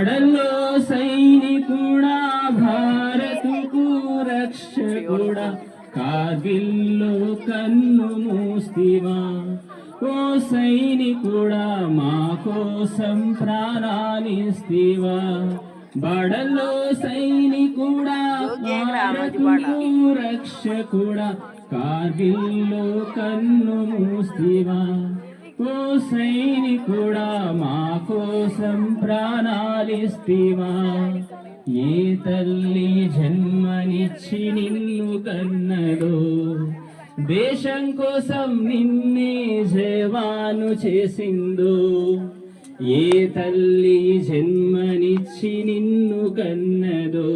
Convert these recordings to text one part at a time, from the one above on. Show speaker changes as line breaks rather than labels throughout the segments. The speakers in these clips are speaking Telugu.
కడల్లో సైనికుడా భారతుకు రక్షకుడా కార్గిల్లో కన్ను మూస్తివా. ఓ సైనికుడా మా కోసం ప్రాణాలిస్తివా బడలో సైనికుడా భారతుకు రక్షకుడా కార్గిల్లో కన్ను మూస్తివా. ఓ సైనికుడా మా కోసం ప్రాణాలిస్తివా? ఏ తల్లి జన్మనిచ్చి నిన్ను కన్నదో? దేశం కోసం నిన్నే జవాను చేసిందో? ఏ తల్లి జన్మనిచ్చి నిన్ను కన్నదో?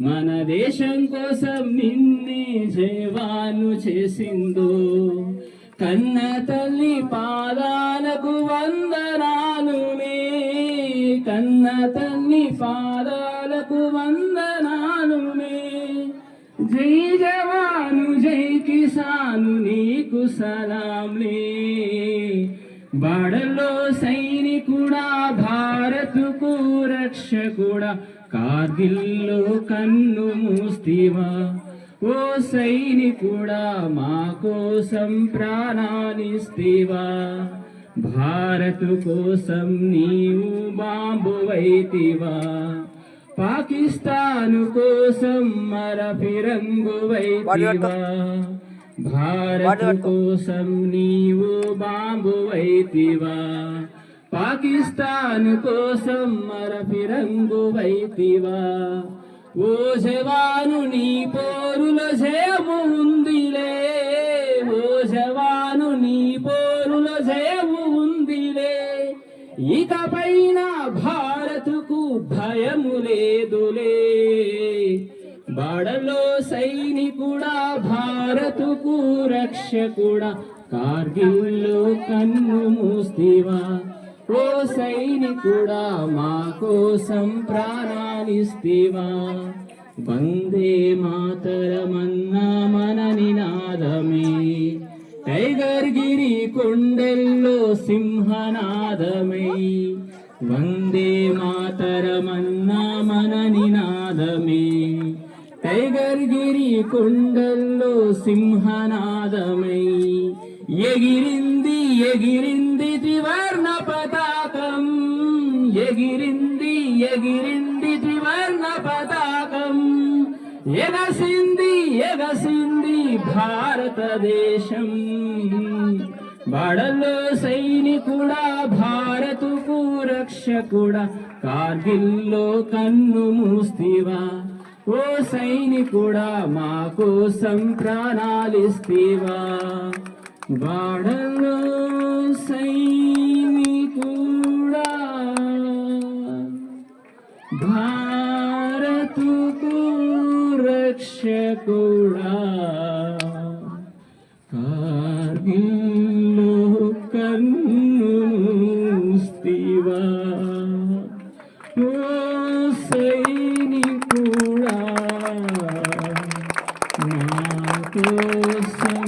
మన దేశం కోసం నిన్నే జవాను చేసిందో? కన్న తల్లి పాదాలకు వందనాలునే కన్న తల్లి పాదాలకు వందనాలునే జై జవాను జై కిసాను నీకు సలాంలే బడలో సైనికుడా భారతుకు రక్షకుడా కార్గిల్లో కన్ను మూస్తివా. ఓ సైనికుడా మా కోసం ప్రాణాలిస్తివా భారత్ కోసం నీవు బాంబు వైతివా పాకిస్తాను కోసం మర ఫిరంగు వైతివా భారత్ కోసం నీవు బాంబు వైతివా పాకిస్తాన్ కోసం మర ఫిరంగు వైతివా ఓ జవాను నీ పోరుల సేము ఉందిలే. ఓ జవాను నీ పోరుల సేము ఉందిలే. ఇకపైన భారతుకు భయము లేదులే. బడలో సైనికుడా భారతుకు రక్షకుడా కార్గిల్లో కన్ను మూస్తివా. ఓ సైనికుడా మా కోసం ప్రాణాలిస్తివా వందే మాతరమన్నా మన నినాదమే. టైగర్ గిరి కొండల్లో సింహనాదమై. వందే మాతరమన్నా మన నినాదమే. టైగర్ గిరి కొండల్లో సింహనాదమై. ఎగిరింది ఎగిరింది త్రివర్ణ పతాకం. ఎగిరింది ఎగిరింది త్రివర్ణ పతాకం. ఎగసింది ఎగసింది భారతదేశం. బడలో సైనికుడా భారతుకు రక్షకుడా కార్గిల్లో కన్ను మూస్తివా. ఓ సైనికుడా మా కోసం ప్రాణాలిస్తివా. వాడలో సైనికుడా భారతుకు రక్షకుడా. కార్గిల్లో కన్ను మూస్తివా. ఓ సైనికుడా నా కోసం